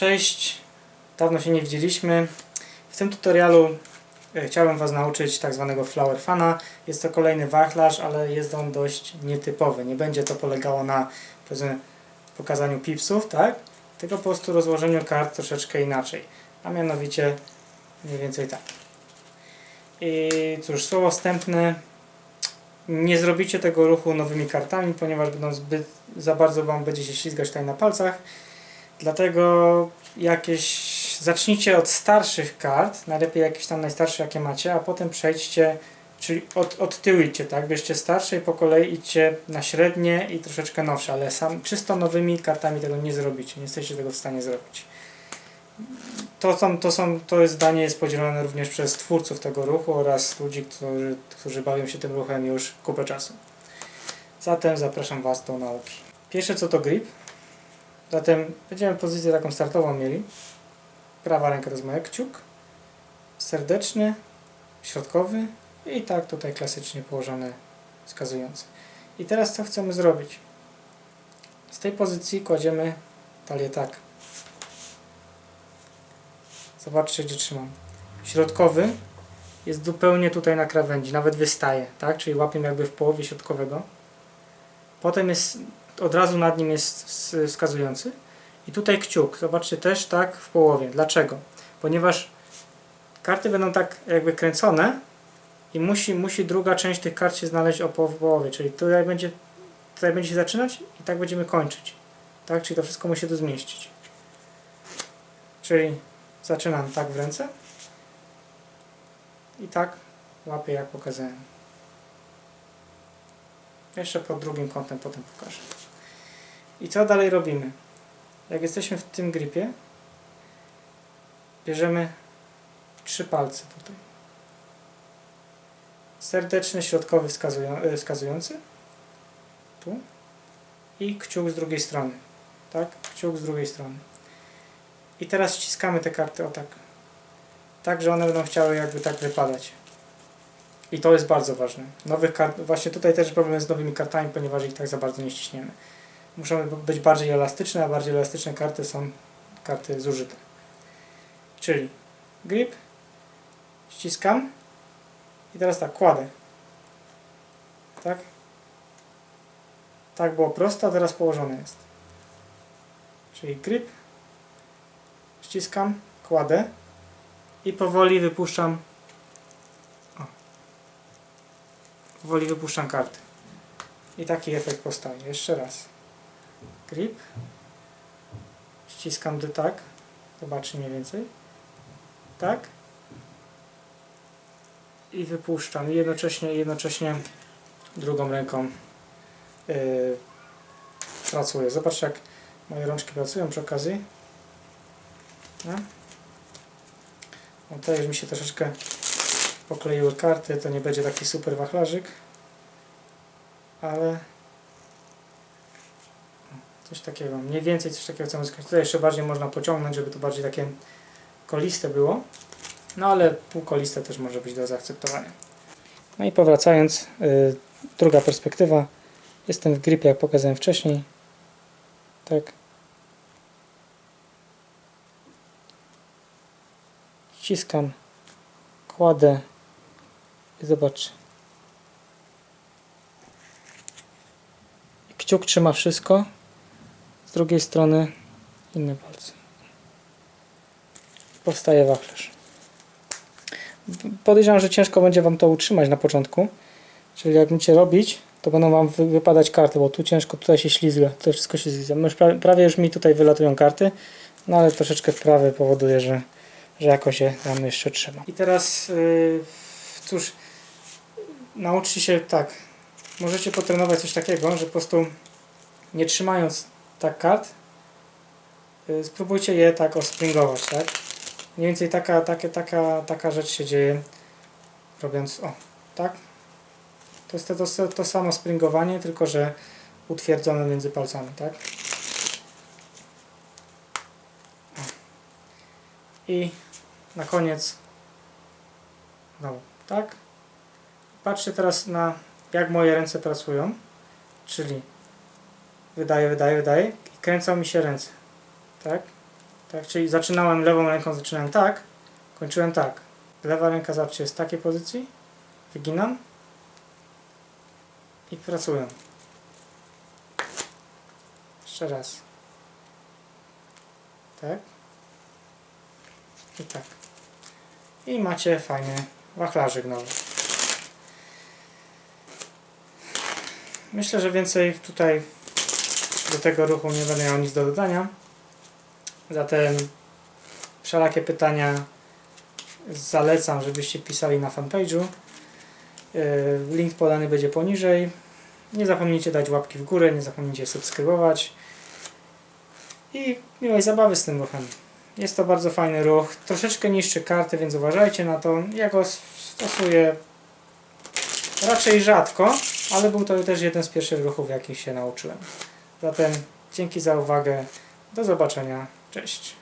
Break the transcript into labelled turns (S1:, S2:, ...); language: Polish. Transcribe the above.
S1: Cześć, dawno się nie widzieliśmy. W tym tutorialu e, chciałem Was nauczyć tak zwanego flower fana. Jest to kolejny wachlarz, ale jest on dość nietypowy. Nie będzie to polegało na pokazaniu pipsów, tak? Tylko po prostu rozłożeniu kart troszeczkę inaczej. A mianowicie mniej więcej tak. I cóż, słowo wstępne. Nie zrobicie tego ruchu nowymi kartami, ponieważ będą zbyt za bardzo Wam będzie się ślizgać tutaj na palcach. Dlatego jakieś zacznijcie od starszych kart, najlepiej jakieś tam najstarsze jakie macie, a potem przejdźcie, czyli od, od tyłu idźcie, tak? Bierzcie starsze i po kolei idźcie na średnie i troszeczkę nowsze, ale sam czysto nowymi kartami tego nie zrobicie, nie jesteście tego w stanie zrobić. To, są, to, są, to zdanie jest podzielone również przez twórców tego ruchu oraz ludzi, którzy, którzy bawią się tym ruchem już kupę czasu. Zatem zapraszam Was do nauki. Pierwsze co to grip, Zatem będziemy pozycję taką startową mieli. Prawa ręka to jest moja kciuk. Serdeczny, środkowy i tak tutaj klasycznie położony wskazujący. I teraz co chcemy zrobić? Z tej pozycji kładziemy talię tak. Zobaczcie gdzie trzymam. Środkowy jest zupełnie tutaj na krawędzi, nawet wystaje, tak? Czyli łapię jakby w połowie środkowego. Potem jest od razu nad nim jest ws- wskazujący. I tutaj kciuk, zobaczcie też tak w połowie. Dlaczego? Ponieważ karty będą tak jakby kręcone i musi, musi druga część tych kart się znaleźć o połowie, czyli tutaj będzie, tutaj będzie się zaczynać i tak będziemy kończyć. Tak? Czyli to wszystko musi tu zmieścić. Czyli zaczynam tak w ręce i tak łapię jak pokazałem. Jeszcze pod drugim kątem potem pokażę. I co dalej robimy? Jak jesteśmy w tym gripie, bierzemy trzy palce tutaj. Serdeczny, środkowy e, wskazujący. Tu. I kciuk z drugiej strony. Tak? Kciuk z drugiej strony. I teraz ściskamy te karty o tak. Tak, że one będą chciały jakby tak wypadać. I to jest bardzo ważne. Nowych kart, właśnie tutaj też problem z nowymi kartami, ponieważ ich tak za bardzo nie ściśniemy. Muszą być bardziej elastyczne, a bardziej elastyczne karty są karty zużyte. Czyli grip, ściskam i teraz tak, kładę. Tak? Tak było prosto, a teraz położone jest. Czyli grip, ściskam, kładę i powoli wypuszczam powoli wypuszczam karty. I taki efekt powstaje. Jeszcze raz. Grip. Ściskam do tak. Zobaczcie mniej więcej. Tak. I wypuszczam. I jednocześnie, jednocześnie drugą ręką yy, pracuję. Zobaczcie jak moje rączki pracują przy okazji. No. O, to już mi się troszeczkę pokleiły karty, to nie będzie taki super wachlarzyk, ale coś takiego, mniej więcej coś takiego chcemy skończyć. Tutaj jeszcze bardziej można pociągnąć, żeby to bardziej takie koliste było, no ale półkoliste też może być do zaakceptowania. No i powracając, yy, druga perspektywa, jestem w gripie, jak pokazałem wcześniej, tak. Ściskam, kładę i zobacz. Kciuk trzyma wszystko. Z drugiej strony inny palce. Powstaje wachlarz. Podejrzewam, że ciężko będzie Wam to utrzymać na początku. Czyli jak będziecie robić, to będą Wam wy- wypadać karty, bo tu ciężko, tutaj się ślizga, tutaj wszystko się ślizga. Już pra- Prawie już mi tutaj wylatują karty, no ale troszeczkę wprawy powoduje, że, że jakoś je tam jeszcze trzeba. I teraz, yy, cóż, nauczcie się tak. Możecie potrenować coś takiego, że po prostu nie trzymając tak kart, y, spróbujcie je tak ospringować, tak? Mniej więcej taka, takie, taka, taka rzecz się dzieje, robiąc, o, tak? To jest to, to, to samo springowanie, tylko że utwierdzone między palcami, tak? I na koniec znowu, tak? Patrzcie teraz na jak moje ręce pracują, czyli wydaję, wydaję, wydaję i kręcą mi się ręce, tak? Tak, czyli zaczynałem lewą ręką, zaczynałem tak, kończyłem tak. Lewa ręka zawsze jest w takiej pozycji, wyginam i pracuję. Jeszcze raz. Tak. I tak. I macie fajny wachlarzyk nowy. Myślę, że więcej tutaj do tego ruchu nie będę miał nic do dodania. Zatem wszelakie pytania zalecam, żebyście pisali na fanpage'u. Yy, Link podany będzie poniżej. Nie zapomnijcie dać łapki w górę, nie zapomnijcie subskrybować. I miłej zabawy z tym ruchem. Jest to bardzo fajny ruch. Troszeczkę niszczy karty, więc uważajcie na to. Ja go stosuję raczej rzadko, ale był to też jeden z pierwszych ruchów, jakich się nauczyłem. Zatem dzięki za uwagę. Do zobaczenia. Cześć.